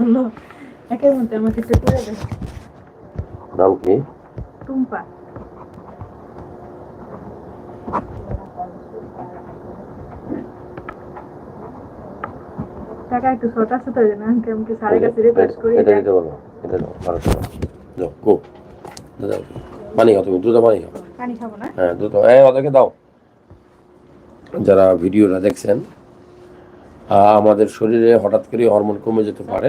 বলল একের মধ্যে আমাকে একটু করে দেয় নাম কি টুম্পা টাকা একটু ছোট ছোট না আমাকে স্যারের কাছে রিকোয়েস্ট করি এটা দিতে বলো এটা দাও বারোশো যাও গো দাও পানি খাও তুমি দুধ পানি খাও পানি খাব না হ্যাঁ দুধ হ্যাঁ ওদেরকে দাও যারা ভিডিওটা দেখছেন আমাদের শরীরে হঠাৎ করে হরমোন কমে যেতে পারে।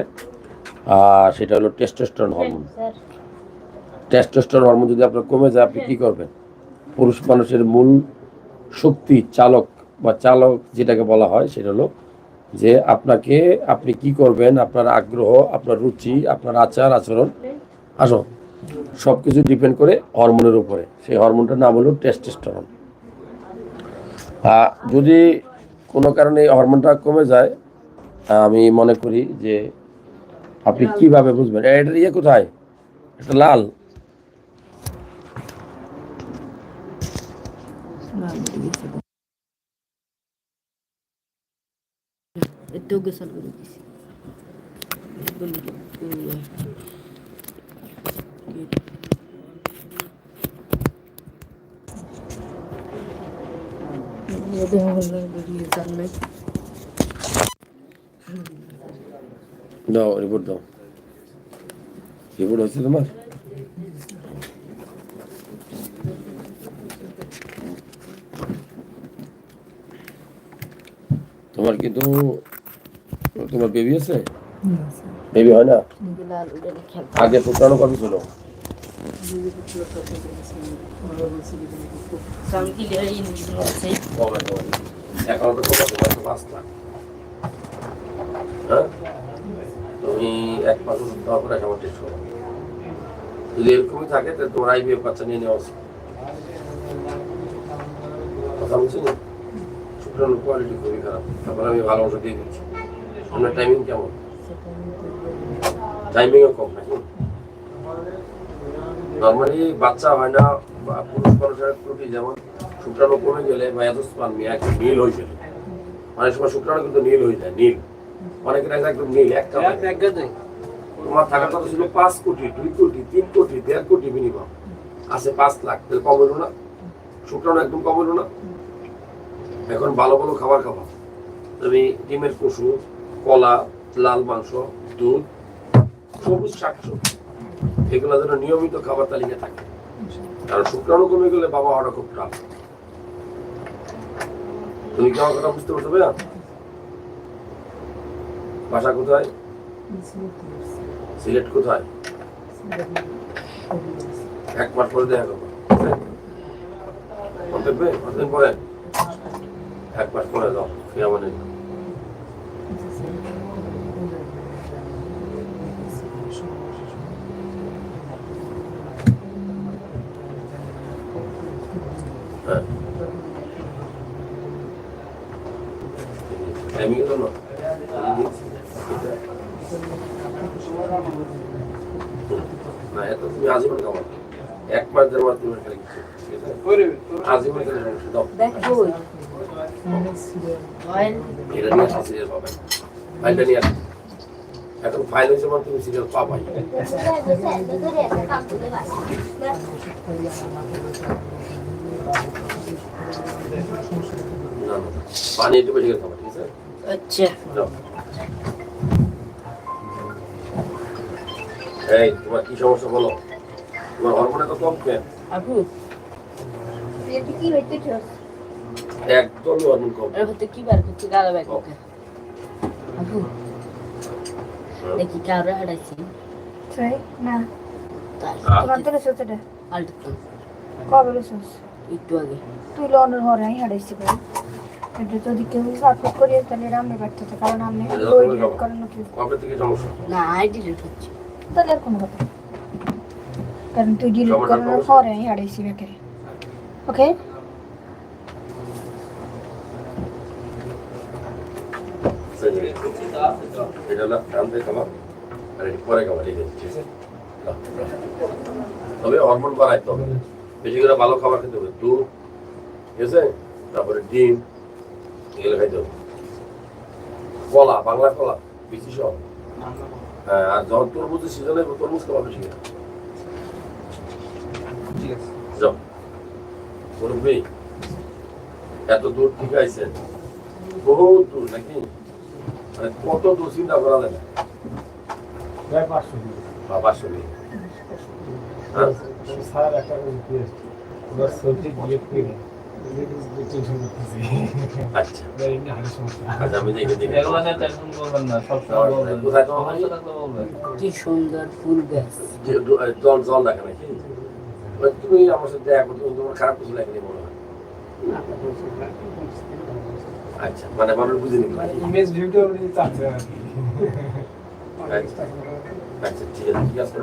আর সেটা হলো টেস্টোস্টেরন হরমোন টেস্টোস্টেরন হরমোন যদি আপনার কমে যায় আপনি কি করবেন? পুরুষ মানুষের মূল শক্তি চালক বা চালক যেটাকে বলা হয় সেটা হলো যে আপনাকে আপনি কি করবেন? আপনার আগ্রহ আপনার রুচি আপনার আচার আচরণ। আসো। সব কিছু ডিপেন্ড করে হরমোনের উপরে। সেই হরমোনটার নাম হলো টেস্টোস্টেরন যদি কোনো কারণে এই হরমোনটা কমে যায় আমি মনে করি যে আপনি কীভাবে বুঝবেন? এটার ইয়ে কোথায়? এটা লাল। এতেও গোসল করে দিছি দাও রিপোর্ট দাও রিপোর্ট হচ্ছে তোমার তোমার কিন্তু তোমার বেবি আছে বেবি হয় না আগে ফুটানো কত ছিল তুমি এক মাস পরে আমার টেস্ট যদি এরকমই থাকে তাহলে তোমার আইবিএফ বাচ্চা নিয়ে নেওয়া উচিত কথা বলছি না শুক্রাণুর কোয়ালিটি খুবই খারাপ তারপরে আমি ভালো ওষুধ দিয়ে দিচ্ছি আপনার টাইমিং কেমন টাইমিংও কম নাকি? নর্মালি বাচ্চা হয় না বা পুরুষ মানুষের ত্রুটি যেমন শুক্রাণু কমে গেলে বা এতস্পান একটু নীল হয়ে গেলে অনেক সময় শুক্রাণু কিন্তু নীল হয়ে যায় নীল। অনেকের আছে একদম নীল একটা তোমার থাকার কথা ছিল পাঁচ কোটি দুই কোটি তিন কোটি দেড় কোটি মিনিমাম আছে পাঁচ লাখ তাহলে কম হলো না। শুক্রাণু একদম কম হলো না। এখন ভালো ভালো খাবার খাবা। তুমি ডিমের পশু কলা লাল মাংস দুধ সবুজ শাকসবজি এগুলো যেন নিয়মিত খাবার তালিকা থাকে। কারণ শুক্রাণু কমে গেলে বাবা হওয়াটা খুব টাফ। তুমি কি আমার কথা বুঝতে পারছ ভাইয়া? বাসা কোথায়? সিলেট কোথায়? এক মাস পরে দেখা করব। পরে? এক মাস পরে দাও ফিয়া মানে হ্যাঁ টাইমিং তো না না এত তুমি আজীবন খাবার এক মাস দেড় মাস তুমি খেলে কিছু ঠিক আছে? আজীবন খেলে সমস্যা দাও এটা নিয়ে আসা সিরিয়াল পাবেন ফাইলটা নিয়ে আসা এখন ফাইল হয়েছে মানে তুমি সিরিয়াল পাবাই পানি একটু বেশি খাবার ঠিক আছে আচ্ছা। এই, তোমার কি সমস্যা বলো? তোমার হরমোনে তো কম কেন আপু একদমই হরমোন কম এর হতে কি বার করতে গালা ব্যাগ আপু দেখি কারও হারাইছি তাই না তাই তোমার তো রেসে এটা আলটা কবে রেসেস একটু আগে তুই লনের ঘরে আমি হারাইছি ভাই এটা যদি কেউ সাপোর্ট করি তাহলে কারণ আমি কবে থেকে সমস্যা না আই ডিলিট হচ্ছে তাহলে আর কোনো কথা এটা পরে খাবার ঠিক আছে ঠিক আছে নাও, নাও। তবে হরমোন বাড়াইতে হবে বেশি করে ভালো খাবার খেতে হবে দুধ ঠিক আছে তারপরে ডিম এগুলো খাইতে হবে কলা বাংলা কলা বেশি সব হ্যাঁ, আর যখন তরমুজের সিজন তরমুজ খাওয়া বেশি ঠিক আছে। যাও। মুরব্বী এত দূর থেকে আইছেন বহুত দূর নাকি? মানে কত দূর চিন্তা করা যায় না প্রায় পাঁচশো হ্যাঁ? স্যার একটা ওনার সবজি দিয়ে করে আচ্ছা। আচ্ছা আমি দেখে দেখে করবেন না থাকলে বলবেন। কি সুন্দর ফুল গাছ। জল জল দেখে নাকি? তুমি আমার সাথে দেখা করতে তোমার খারাপ কিছু লাগেনি মনে হয়। আচ্ছা মানে মানুষ বুঝে নিল ইমেজ ভিউটা উনি চাচ্ছে আচ্ছা আচ্ছা ঠিক আছে ঠিক আছে।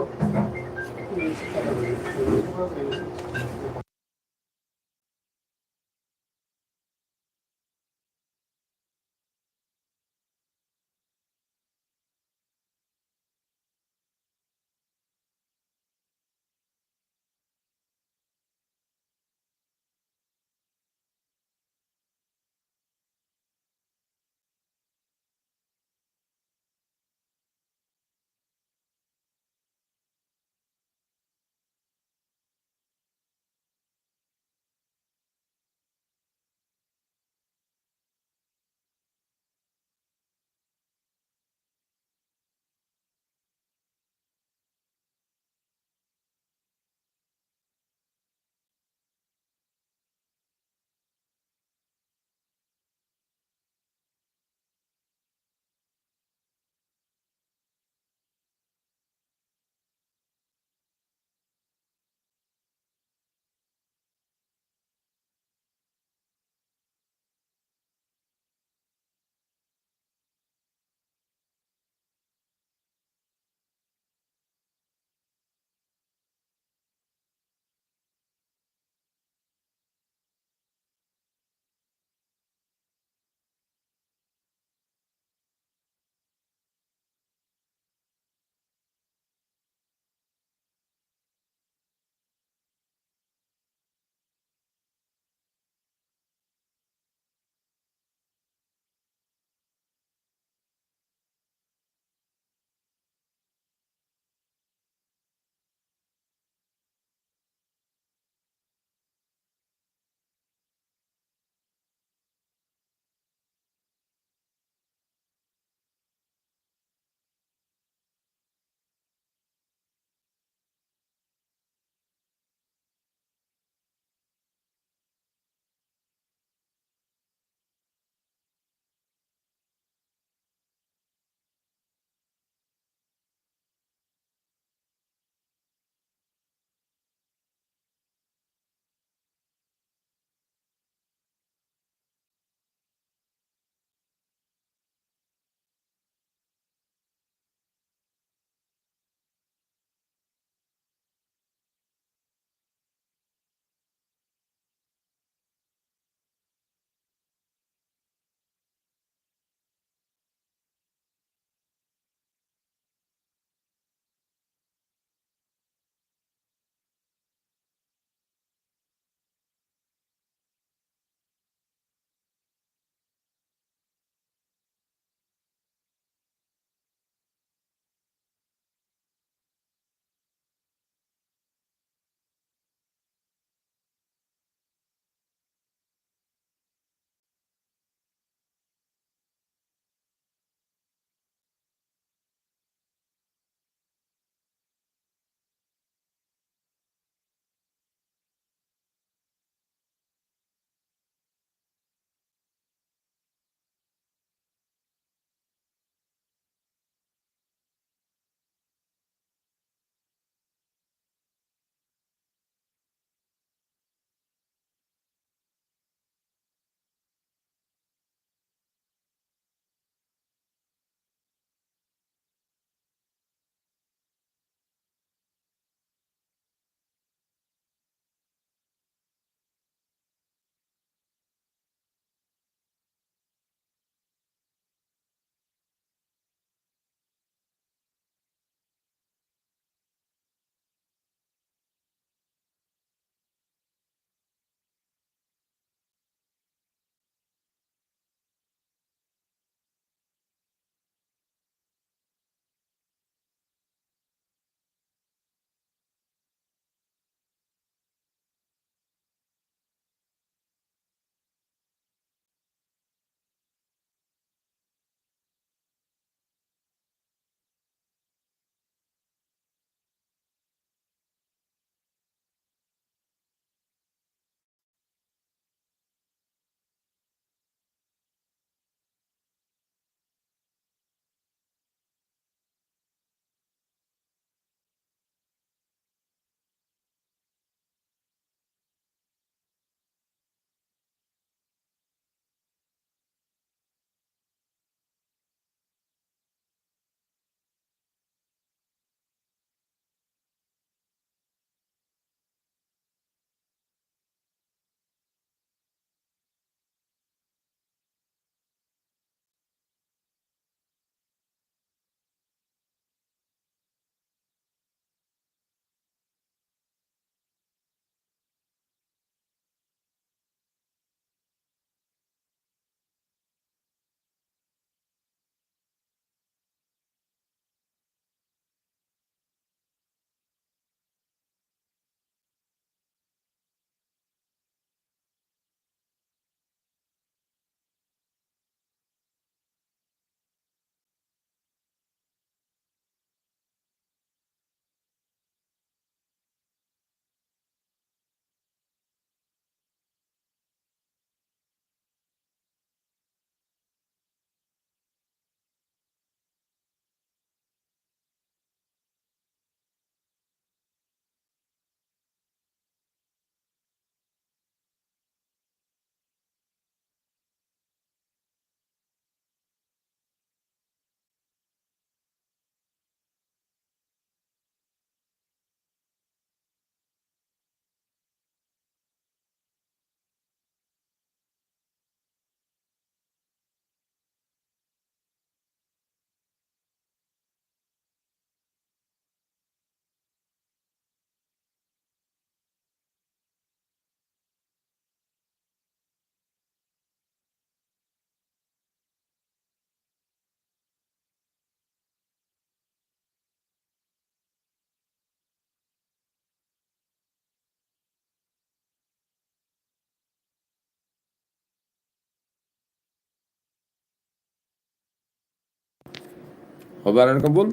হবে আর এরকম বল?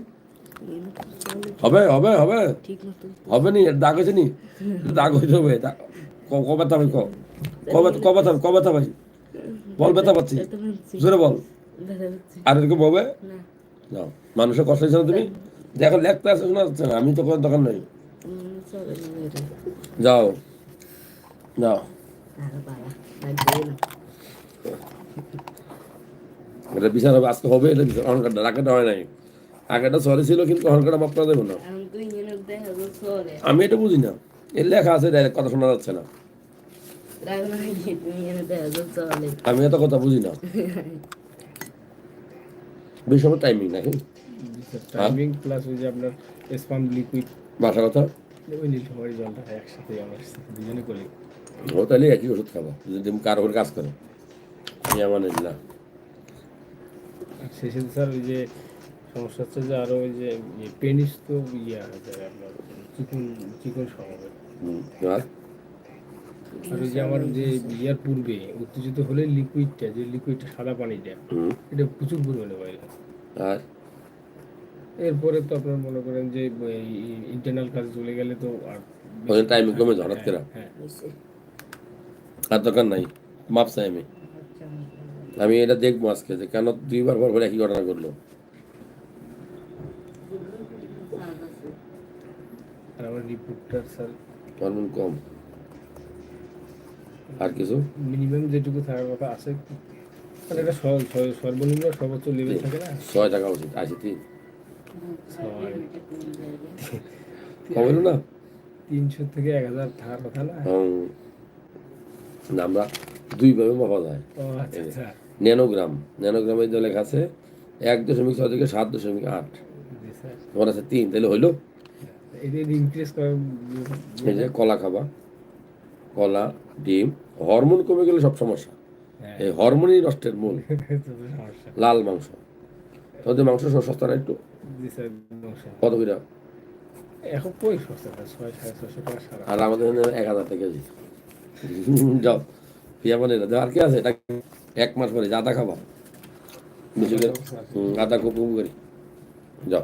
হবে হবে হবে। হবে নি? দাগ হয়েছে নি? দাগ হইতে হবে দাগ- ক- ক ব্যথা ভাই ক। ক ব্যথা ক ব্যথা ক ব্যথা ভাই বল ব্যথা পাচ্ছি। জোরে বল। আর এরকম হবে? না। মানুষের কষ্ট হয়েছে তুমি? দেখো লেখতে আসে শোনা যাচ্ছে না। আমি তো কোনো দোকান নাই। যাও। যাও। এটা বিচার হবে। আজকে হবে, এটা বিচার রাখাটা হয় নাই। আগেটা সরি ছিল কিন্তু অহংকারটা মাপ দেবো না। আমি এটা বুঝি না। এর লেখা আছে ডাইরেক্ট কথা শোনা যাচ্ছে না। আমি এত কথা বুঝি না। বেশ সময় টাইমিং নাকি? টাইমিং প্লাস ওই যে আপনার স্পাম লিকুইড বাসা কথা? ওই নীলফামারি জলটা একসাথে আমার দুজনে করি। ও তাহলে একই ওষুধ খাব যদি কার উপর কাজ করে। আমি আমার না। শেষে স্যার ওই যে সমস্যা হচ্ছে যে আরও ওই যে পেনিস তো ইয়ে হয়ে যায় আপনার চিকন চিকন স্বভাবের। আর? ওই যে আমার যে ইয়ার পূর্বে উত্তেজিত হলে লিকুইডটা যে লিকুইডটা সাদা পানিটা এটা প্রচুর পরিমাণে বাইরে হয়। আর? এরপরে তো আপনার মনে করেন যে ইন্টারনাল কাজ চলে গেলে তো আর ওই টাইমিং কমে হঠাৎ করে। হ্যাঁ। আর দরকার নাই মাপ চাই আমি। আমি এটা দেখব আজকে যে কেন দুইবার পর একই ঘটনা করল রিপোর্টটা স্যার হরমোন কম। আর কিছু? মিনিমাম যেটুকু থাকার কথা আছে। মানে এটা সর- সর- সর্বনিম্ন সর্বোচ্চ লেভেল থাকে না? ছয় টাকা উচিত আশি তিন। ছয়। কম হলো না? তিনশো থেকে এক হাজার থাকার কথা না? আমরা দুইভাবে মাপা যায়। আচ্ছা আচ্ছা। ন্যানোগ্রাম। ন্যানোগ্রামের যে লেখা আছে এক দশমিক ছয় থেকে সাত দশমিক আট। তোমার আছে তিন তাহলে হইল ইনক্রিজ এই যে কলা খাবা কলা ডিম হরমোন কমে গেলে সব সমস্যা। হ্যাঁ। এই হরমোনই নষ্টের মূল। লাল মাংস। তোদের মাংস সব সস্তা না একটু কত এখন কই সস্তা? সারা। আর আমাদের এক হাজার টাকা কেজি। যাও পিয়া মানে আর কি আছে? এটা এক মাস পরে আদা খাবা। বেশি আদা খুব কম করি। যাও।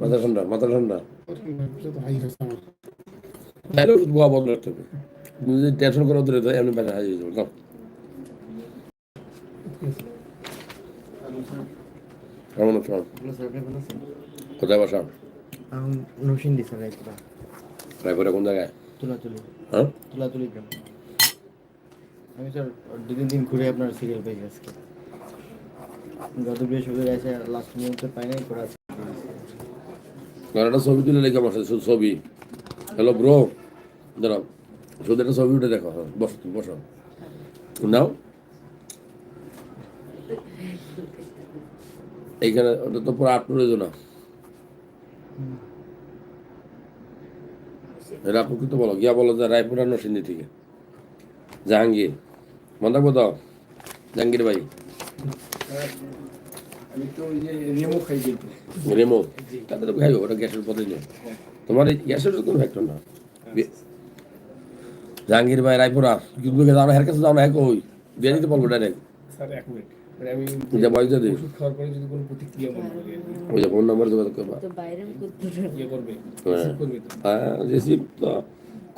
মাথা ঠান্ডা মাথা ঠান্ডা তাহলে বন্ধ রাখতে হবে যদি টেনশন করে ধরে তো এমনি ব্যথা হাজিয়ে যাবে যাও কেমন আছো কোথায় বসা নরসিংদী স্যার একটা রায়পুরে কোন জায়গায় তুলাতুলি হ্যাঁ তুলাতুলি গ্রাম আমি স্যার দু দিন ঘুরে আপনার সিরিয়াল পেয়ে আজকে গত বৃহস্পতিবার এসে লাস্ট মুহূর্তে পাই নাই করে একটা ছবি তুলে রেখে আমার সাথে ছবি। হ্যালো ব্রো দাঁড়াও, শুধু একটা ছবি উঠে দেখো হ্যাঁ বসো বসো। নাও। এইখানে, ওটা তো পুরো আট প্রয়োজন না আপনি কিন্তু বলো? গিয়া বলো যে রায়পুর আর থেকে। জাহাঙ্গীর। মনে থাকব তো? জাহাঙ্গীর ভাই। আমি তো ওই যে রেমো খাই কিন্তু রেমো তাতে তো খাইবো ওটা গ্যাসের পথে নেই। তোমার এই গ্যাসের কোনো ফ্যাক্টর না। জাহাঙ্গীর ভাই রায়পুরা কিন্তু যাও না হের কাছে যাও না হ্যাঁ ওই দিয়ে দিতে পারব ডাইরেক্ট স্যার এক মিনিট। মানে ফোন নাম্বার যোগাযোগ করবা। ইয়ে করবে। হ্যাঁ। রিসিভ তো। হ্যাঁ রিসিভ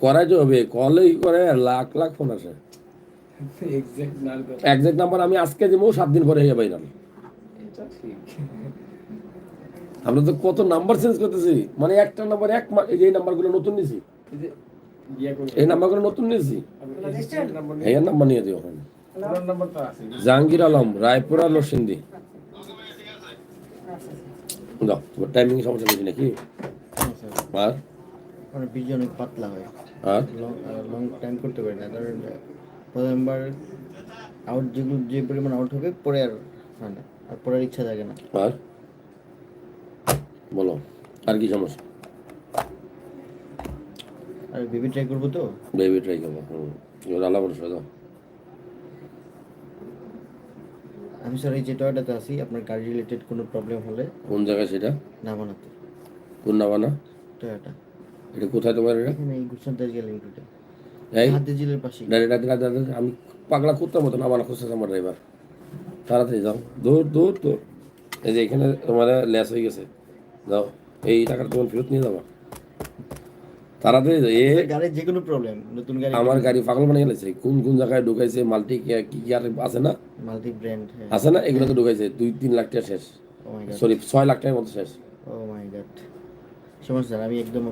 করাই তো হবে। কলেই করে লাখ লাখ ফোন আসে। এক্সাক্ট নাম্বার আমি আজকে দেবো সাত দিন পরে হয়ে পাইলাম এটা ঠিক আমরা তো কত নাম্বার চেঞ্জ করতেছি? মানে একটা নাম্বার এক এই নাম্বারগুলো নতুন নিছি এই ইয়ে নাম্বারগুলো নতুন এই নাম্বার নিয়ে দিও ওখানে জাহাঙ্গীর আলম রায়পুরা দাও টাইমিং সমস্যা বেশি নাকি? আর? মানে অনেক পাতলা হয়। আর? লং টাইম করতে পারি না। ধরেন প্রথমবার আউট যেগুলো যে পরিমাণ আউট হবে পরে আর হয় না। আর পড়ার ইচ্ছা থাকে না। আর? বলো আর কি সমস্যা? আর বেবি ট্রাই করব তো? বেবি ট্রাই করব হুম। এবার ভরসা দাও আমি স্যার এই যে টয়টাতে আছি আপনার গাড়ি রিলেটেড কোনো প্রবলেম হলে কোন জায়গায় সেটা? নাবানাতে। কোন না বানা টয়োটা। এটা কোথায় তোমার এটা? এখানে এই গুলশান তাজগা লিমিটেডে এই? হাতে জিলের পাশে আমি পাগলা করতাম মতো না বানা খুঁজতেছে আমার ড্রাইভার তাড়াতাড়ি যাও। দৌড় দৌড় দৌড় এই যে এখানে তোমার লেস হয়ে গেছে। যাও। এই টাকাটা তোমার ফেরত নিয়ে যাব। তাড়াতাড়ি এ গাড়ির যে কোনো প্রবলেম নতুন গাড়ি আমার গাড়ি পাগল বানিয়ে গেছে কোন কোন জায়গায় ঢুকাইছে মাল্টি কি কি আর আছে না? মাল্টি ব্র্যান্ড আছে না? এগুলো তো ঢুকাইছে। দুই তিন লাখ টাকা শেষ। সরি ছয় লাখ টাকার মতো শেষ। ও মাই গড সমস্যা আমি একদম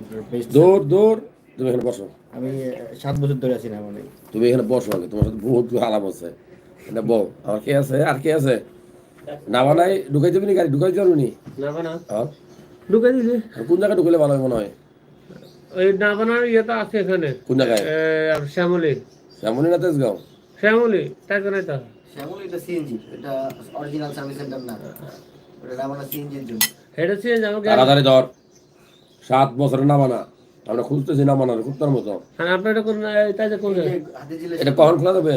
দৌড় দৌড় তুমি এখানে বসো। আমি সাত বছর ধরে আছি না মানে তুমি এখানে বসো আগে। তোমার সাথে বহুত আলাপ আছে। এটা আমার কে আছে? আর কে আছে? না বানাই ঢুকাই দেবি নি গাড়ি? ঢুকাই দেবো নি না। বানা হ্যাঁ? ঢুকে দিলে আর কোন জায়গায় ঢুকলে ভালো হয় মনে হয়? ওই না বানার ইয়ে তো আছে এখানে। কোন জায়গায়? আর শ্যামলি। না তেজগাঁও? শ্যামলি তাই তো নাই তো শ্যামল এটা সিএনজি এটা অরিজিনাল সার্ভিস সেন্টার না। ওটা আমার সিএনজির জন্য। এটা ছিল আমাকে তাড়াতাড়ি ধর। সাত বছরের না বানা আমরা খুঁজতেছি না বানার কুত্তার মতো। হ্যাঁ আপনার এটা কোন এটা যে কোন হাতে এটা কখন খোলা যাবে?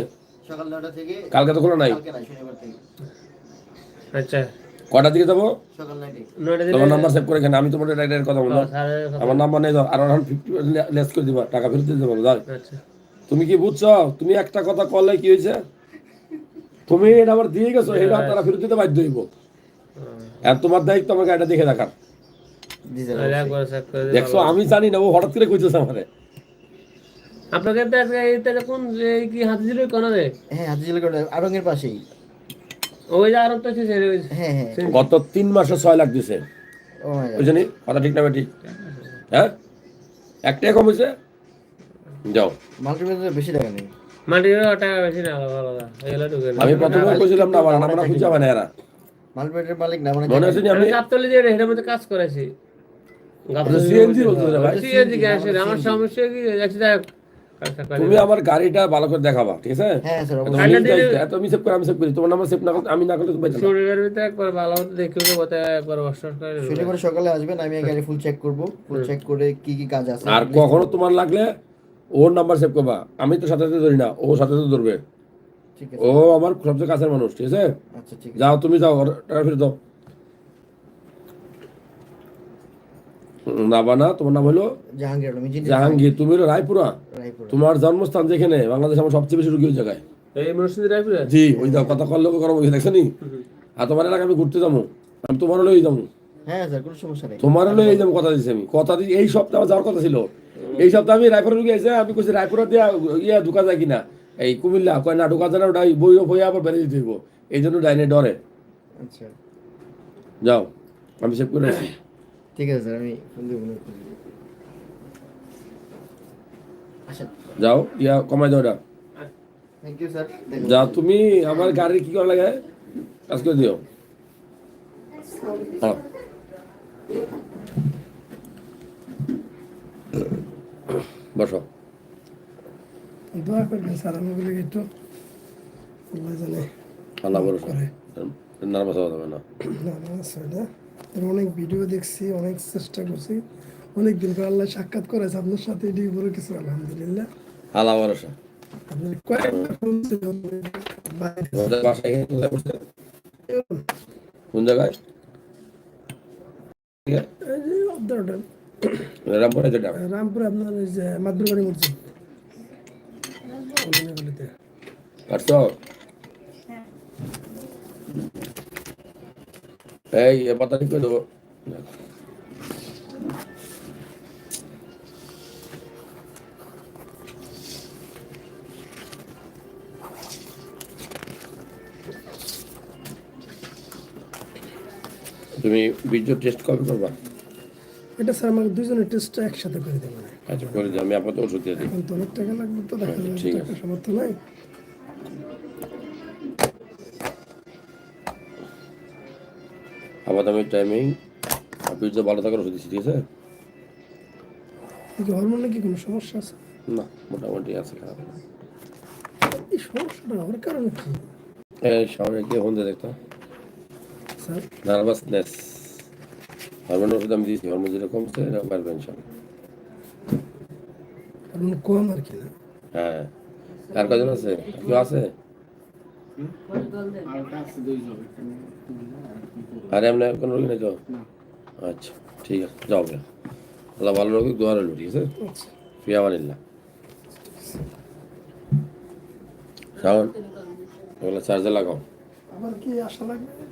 সকাল নটা থেকে কালকে তো খোলা নাই? কালকে না শনিবার থেকে। আচ্ছা। কটার দিকে যাব? তোমার নাম্বার সেভ করে এখানে আমি তোমার ডাইরেক্ট কথা বললাম। আমার নাম্বার নেই ধর আর এখন ফিফটি লেস করে দিবা টাকা ফেরত দিতে পারব যাও আচ্ছা। তুমি কি বুঝছ? তুমি একটা কথা করলে কি হয়েছে? তুমি এটা আবার দিয়ে গেছো এটা তারা ফেরত দিতে বাধ্য হইব। আর তোমার দায়িত্ব আমার গাড়িটা দেখে দেখার দেখছ আমি জানি না ও হঠাৎ করে কইতেছে আমারে। আপনাকে তো আজকে কোন যে কি হাতে দিলে কোন রে হ্যাঁ হাতে জিলে করে আরঙের পাশেই। ওই যে আরও তো আছে সে ওই- হ্যাঁ হ্যাঁ। গত তিন মাসে ছয় লাখ দিছে। Oh my god. বুঝলি? কথা ঠিক না ঠিক হ্যাঁ? একটাই কম হয়েছে? যাও। মাল্টিমিটারে বেশি টাকা নেই। মাটির টাকা বেশি না ঢুকে আমি প্রথমে কইছিলাম না বানান আমরা খুঁজে বানাই এরা। মাল্টিমিটারের মালিক না মানে মনে নি আমি গাবতলি যে এটার মধ্যে কাজ করেছি। সিএনজি বলতে ভাই। সিএনজি গ্যাসের আমার সমস্যা কি? যাচ্ছে তুমি আমার গাড়িটা ভালো করে দেখাবা ঠিক আছে? হ্যাঁ স্যার এত অবশ্যই। এত আমি সেভ করে আমি সেভ করি তোমার নাম্বার সেভ না আমি না করলে তুমি পাইতে না। শরীরের ভিতরে একবার ভালো মতো দেখে বলতে একবার অস্টার করে। শনিবার সকালে আসবেন আমি এই গাড়ি ফুল চেক করব। ফুল চেক করে কি কি কাজ আছে। আর কখনো তোমার লাগলে ওর নাম্বার সেভ করবা। আমি তো সাথে সাথে ধরি না ও সাথে সাথে ধরবে। ঠিক আছে। ও আমার সবচেয়ে কাছের মানুষ ঠিক আছে? আচ্ছা ঠিক আছে। যাও তুমি যাও টাকা ফিরে দাও। না তোমার নাম হলো? জাহাঙ্গীর জাহাঙ্গীর। তুমি হলো রায়পুরা? তোমার জন্মস্থান যেখানে? বাংলাদেশ আমার সবচেয়ে বেশি রুগী জায়গায়। জি ওই দাও কথা কল লোক দেখছ নি? আর তোমার এলাকা আমি ঘুরতে যাব। আমি তোমার হলো এই যাব। হ্যাঁ স্যার কোনো সমস্যা নেই। তোমার হলো এই যাব কথা দিচ্ছি আমি। কথা দিচ্ছি এই সপ্তাহে আমার যাওয়ার কথা ছিল। এই সপ্তাহে আমি রায়পুরে রুগী আছে আমি কইছি রায়পুরে দিয়ে ইয়া ঢুকা যায় কিনা? এই কুমিল্লা কয় না ঢুকা যায় না ওটা বই বই আবার বেড়ে দিতে হইব। এই জন্য ডাইনে ডরে। আচ্ছা। যাও আমি সেভ করে ঠিক আছে স্যার আমি ফোন দেবো যাও ইয়া কমাই দাও এটা। যা তুমি আমার গাড়ি কি করা লাগে? কাজ করে দিও। হ্যাঁ বসো। দোয়া করবেন স্যার আমাগুলো একটু আল্লাহ জানে আল্লাহ ভরসা। নার্ভাস হওয়া যাবে না। না না। এর অনেক ভিডিও দেখছি অনেক চেষ্টা করছি। অনেক দিন পর আল্লাহ সাক্ষাৎ করেছে আপনার সাথে এটি বড় কিছু আলহামদুলিল্লাহ। আল্লাহ ভরসা। আপনার ফোন ছিল? কোন জায়গায়? অর্ধটা রামপুরে যেটা রামপুর আপনার ওই যে মাদ্রবাড়ি মসজিদ। কাটছো এই এ পাতা ঠিক করে দেবো। তুমি বীর্য টেস্ট কবে করবা? এটা স্যার আমাকে দুজনের টেস্টটা একসাথে করে দেবেন। আচ্ছা করে দিই আমি আপাতত ওষুধ দিয়ে দিই। এখন তো অনেক টাকা লাগবে তো দেখা যাবে টাকা সামর্থ্য নাই। আমি টাইমিং বীর্য ভালো থাকার ওষুধ দিচ্ছি ঠিক আছে? কি হরমোনে কি কোনো সমস্যা আছে? না মোটামুটি আছে খারাপ না। এই সমস্যাটা হওয়ার কারণে কি? এই হন্দে দেখতো। স্যার? নার্ভাসনেস হরমোনের ওষুধ আমি দিয়েছি হরমোন পারবে ইনশাল্লাহ। কারণ কম আর কি না? হ্যাঁ। আর কজন আছে? কেউ আছে? আর আমরা কোনো রোগী না যাও। আচ্ছা ঠিক আছে যাও গে আল্লাহ ভালো রোগী দোয়ার হলো ঠিক আছে পিয়া ফিয়া মানিল্লা শাওন ওগুলো চার্জে লাগাও। আমার কি আশা লাগবে?